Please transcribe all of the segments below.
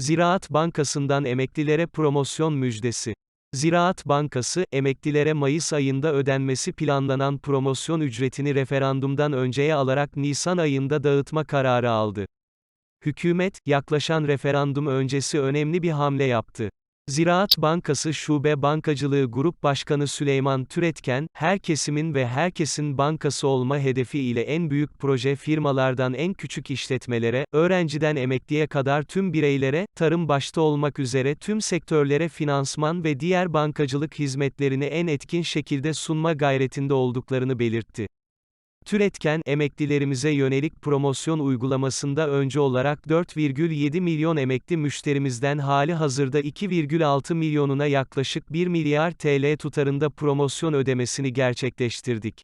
Ziraat Bankası'ndan emeklilere promosyon müjdesi. Ziraat Bankası, emeklilere Mayıs ayında ödenmesi planlanan promosyon ücretini referandumdan önceye alarak Nisan ayında dağıtma kararı aldı. Hükümet, yaklaşan referandum öncesi önemli bir hamle yaptı. Ziraat Bankası Şube Bankacılığı Grup Başkanı Süleyman Türetken, her kesimin ve herkesin bankası olma hedefi ile en büyük proje firmalardan en küçük işletmelere, öğrenciden emekliye kadar tüm bireylere, tarım başta olmak üzere tüm sektörlere finansman ve diğer bankacılık hizmetlerini en etkin şekilde sunma gayretinde olduklarını belirtti. Türetken, emeklilerimize yönelik promosyon uygulamasında önce olarak 4,7 milyon emekli müşterimizden hali hazırda 2,6 milyonuna yaklaşık 1 milyar TL tutarında promosyon ödemesini gerçekleştirdik.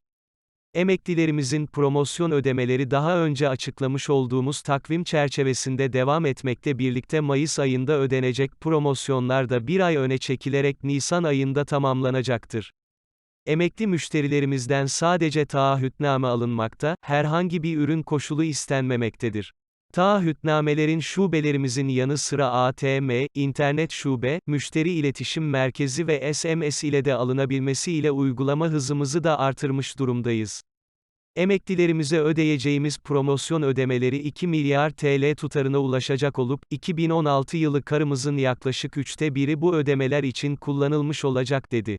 Emeklilerimizin promosyon ödemeleri daha önce açıklamış olduğumuz takvim çerçevesinde devam etmekle birlikte Mayıs ayında ödenecek promosyonlar da bir ay öne çekilerek Nisan ayında tamamlanacaktır. Emekli müşterilerimizden sadece taahhütname alınmakta, herhangi bir ürün koşulu istenmemektedir. Taahhütnamelerin şubelerimizin yanı sıra ATM, internet şube, müşteri iletişim merkezi ve SMS ile de alınabilmesi ile uygulama hızımızı da artırmış durumdayız. Emeklilerimize ödeyeceğimiz promosyon ödemeleri 2 milyar TL tutarına ulaşacak olup, 2016 yılı karımızın yaklaşık üçte biri bu ödemeler için kullanılmış olacak dedi.